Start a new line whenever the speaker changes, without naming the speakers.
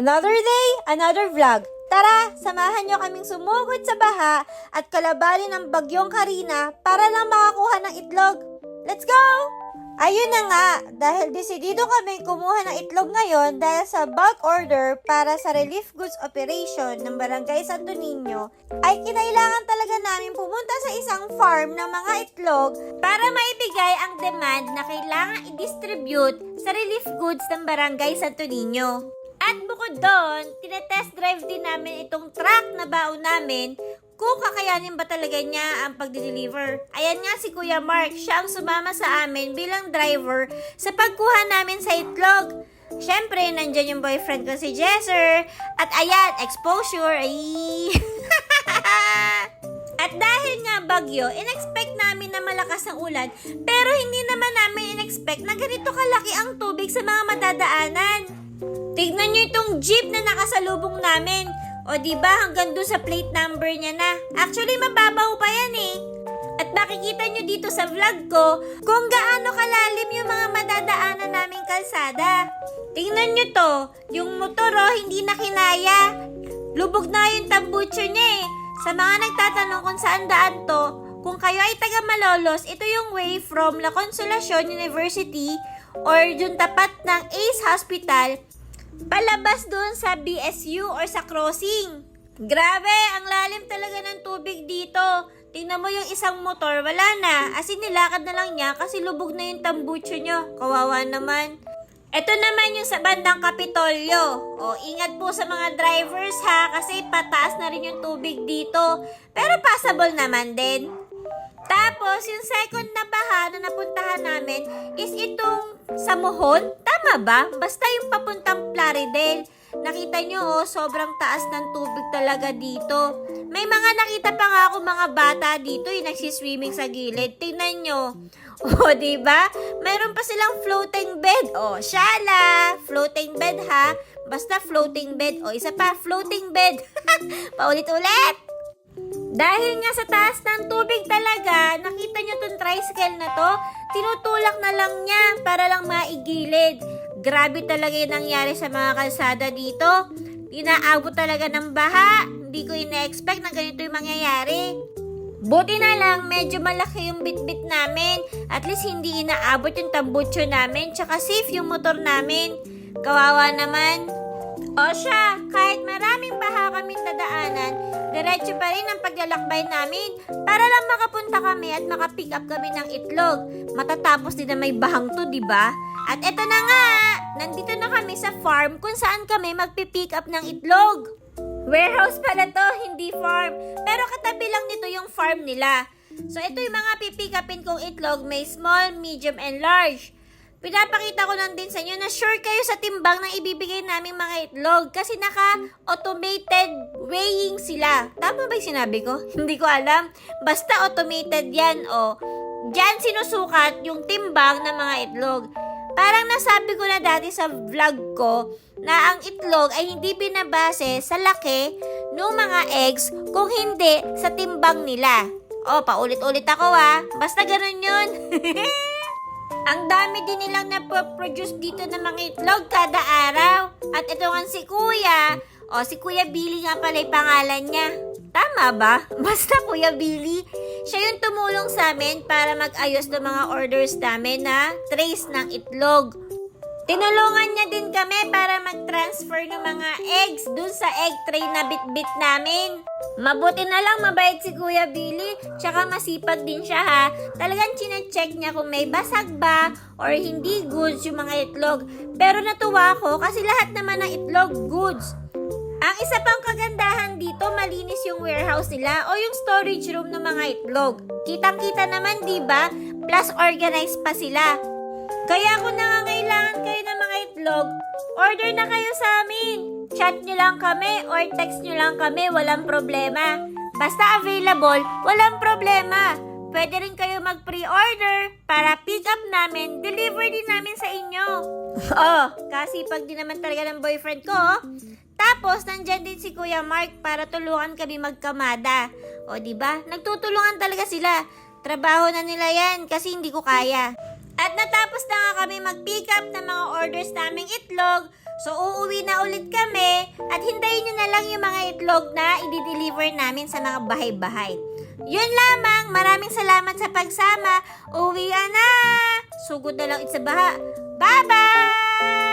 Another day, another vlog. Tara, samahan nyo kaming sumugod sa baha at kalabanin ang bagyong Karina para lang makakuha ng itlog. Let's go! Ayun na nga, dahil desidido kami kumuha ng itlog ngayon dahil sa bulk order para sa relief goods operation ng Barangay Santo Niño, ay kinailangan talaga namin pumunta sa isang farm ng mga itlog para maibigay ang demand na kailangan i-distribute sa relief goods ng Barangay Santo Niño. At bukod doon, tinetest drive din namin itong truck na baon namin kung kakayanin ba talaga niya ang pagdi-deliver. Ayan nga si Kuya Mark, siya ang sumama sa amin bilang driver sa pagkuha namin sa itlog. Siyempre, nandyan yung boyfriend ko si Jesser. At ayan, exposure. Ay. At dahil nga bagyo, in-expect namin na malakas ang ulan, pero hindi naman namin in-expect na ganito kalaki ang tubig sa mga madadaanan. Tignan nyo itong jeep na nakasalubong namin. O di ba hanggang doon sa plate number niya na. Actually, mababaw pa yan eh. At makikita nyo dito sa vlog ko kung gaano kalalim yung mga madadaanan naming kalsada. Tingnan nyo to, yung motor oh, hindi na kinaya. Lubog na yung tambucho niya eh. Sa mga nagtatanong kung saan daan to, kung kayo ay taga Malolos, ito yung way from La Consolacion University or yung tapat ng Ace Hospital palabas doon sa BSU or sa crossing. Grabe, ang lalim talaga ng tubig dito. Tingnan mo yung isang motor, wala na. As in, nilakad na lang niya kasi lubog na yung tambucho nyo. Kawawa naman. Ito naman yung sa bandang Kapitolyo. O, ingat po sa mga drivers ha, kasi pataas na rin yung tubig dito. Pero passable naman din. Tapos, yung second na baha na napuntahan namin is itong sa Mohon. Tama ba? Basta yung papuntang Plaridel. Nakita nyo, oh, sobrang taas ng tubig talaga dito. May mga nakita pa nga ako mga bata dito, yung nagsiswimming sa gilid. Tingnan nyo. O, oh, ba? Mayroon pa silang floating bed. O, oh, shala! Floating bed ha. Basta floating bed. O, oh, isa pa, floating bed. Paulit-ulit. Dahil nga sa taas ng tubig talaga, nakita nyo tong tricycle na to, tinutulak na lang niya para lang maigilid. Grabe talaga yung nangyari sa mga kalsada dito. Inaabot talaga ng baha. Hindi ko ina-expect na ganito yung mangyayari. Buti na lang, medyo malaki yung bitbit namin. At least hindi inaabot yung tambutso namin, tsaka safe yung motor namin. Kawawa naman. O siya, kahit maraming baha kaming dadaanan, diretso pa rin ang paglalakbay namin para lang makapunta kami at makapick up kami ng itlog. Matatapos din na may bahang to, di ba? At eto na nga, nandito na kami sa farm kung saan kami magpipick up ng itlog. Warehouse pala to, hindi farm. Pero katabi lang nito yung farm nila. So ito yung mga pipick upin kong itlog, may small, medium, and large. Pinapakita ko lang din sa inyo na sure kayo sa timbang na ibibigay naming mga itlog kasi naka-automated weighing sila. Tama ba yung sinabi ko? Hindi ko alam. Basta automated yan o. Diyan sinusukat yung timbang ng mga itlog. Parang nasabi ko na dati sa vlog ko na ang itlog ay hindi binabase sa laki ng mga eggs kung hindi sa timbang nila. O, paulit-ulit ako ah. Basta ganun yun. Ang dami din nilang napoproduce dito ng mga itlog kada araw. At ito nga si Kuya. O, si Kuya Billy nga pala yung pangalan niya. Tama ba? Basta Kuya Billy. Siya yung tumulong sa amin para mag-ayos ng mga orders namin na trace ng itlog. Tinulungan niya din kami para mag-transfer ng mga eggs dun sa egg tray na bit-bit namin. Mabuti na lang mabait si Kuya Billy, tsaka masipag din siya ha. Talagang chinecheck niya kung may basag ba or hindi goods yung mga itlog. Pero natuwa ako kasi lahat naman ng itlog goods. Isa pang kagandahan dito, malinis yung warehouse nila o yung storage room ng mga itlog. Kitang-kita naman, di ba? Plus organized pa sila. Kaya kung nangangailangan kayo ng mga itlog, order na kayo sa amin. Chat nyo lang kami or text nyo lang kami, walang problema. Basta available, walang problema. Pwede rin kayo mag-pre-order para pick up namin, deliver din namin sa inyo. oh, kasi pag di naman talaga ng boyfriend ko. Tapos, nandyan din si Kuya Mark para tulungan kami magkamada. O, di ba? Nagtutulungan talaga sila. Trabaho na nila yan kasi hindi ko kaya. At natapos na nga kami mag-pick up ng mga orders naming itlog. So, uuwi na ulit kami. at hintayin nyo na lang yung mga itlog na i-deliver namin sa mga bahay-bahay. Yun lamang, maraming salamat sa pagsama. Uwi na! Sugod na lang sa baha. Bye-bye!